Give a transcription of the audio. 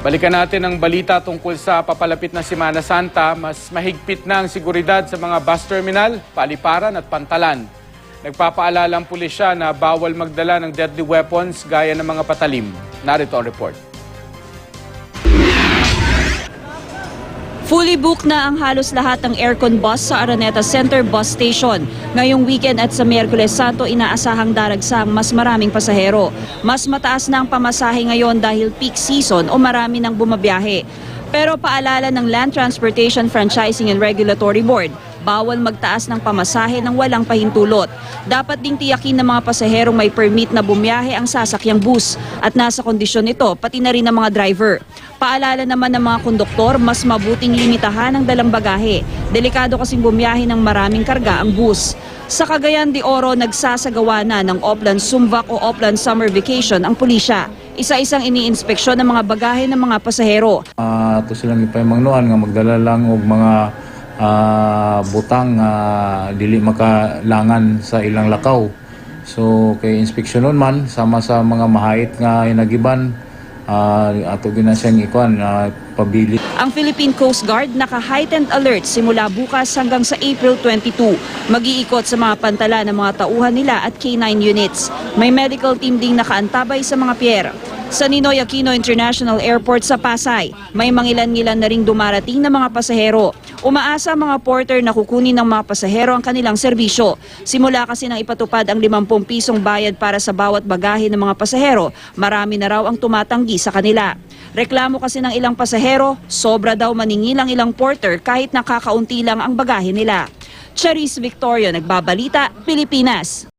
Balikan natin ang balita tungkol sa papalapit na Semana Santa. Mas mahigpit na ang seguridad sa mga bus terminal, paliparan at pantalan. Nagpapaalala ang pulisya na bawal magdala ng deadly weapons gaya ng mga patalim. Narito ang report. Fully booked na ang halos lahat ng aircon bus sa Araneta Center Bus Station. Ngayong weekend at sa Miyerkules Santo, inaasahang daragsang mas maraming pasahero. Mas mataas na ang pamasahe ngayon dahil peak season o marami nang bumabiyahe. Pero paalala ng Land Transportation Franchising and Regulatory Board, bawal magtaas ng pamasahe ng walang pahintulot. Dapat ding tiyakin ng mga pasaherong may permit na bumiyahe ang sasakyang bus at nasa kondisyon nito pati na rin ng mga driver. Paalala naman ng mga konduktor, mas mabuting limitahan ang dalang bagahe. Delikado kasing bumiyahe ng maraming karga ang bus. Sa Cagayan de Oro, nagsasagawa na ng Oplan Sumvac o Oplan Summer Vacation ang pulisya. Isa-isang iniinspeksyon ng mga bagahe ng mga pasahero. Ah, to sila mipahimangnuan nga magdala lang og mga ah, butang nga dili makalangan sa ilang lakaw. So kay inspeksyonon man sama sa mga mahait nga inagiban ah, ato gina siyang ikuan ah, pabili Ang Philippine Coast Guard naka-heightened alert simula bukas hanggang sa April 22. Mag-iikot sa mga pantala ng mga tauhan nila at K9 units. May medical team ding nakaantabay sa mga pier. Sa Ninoy Aquino International Airport sa Pasay, may mangilan-ngilan na ring dumarating na mga pasahero. Umaasa ang mga porter na kukunin ng mga pasahero ang kanilang serbisyo. Simula kasi nang ipatupad ang 50 pisong bayad para sa bawat bagahe ng mga pasahero, marami na raw ang tumatanggi sa kanila. Reklamo kasi ng ilang pasahero, sobra daw maningil ang ilang porter kahit nakakaunti lang ang bagahe nila. Charis Victorio, Nagbabalita, Pilipinas.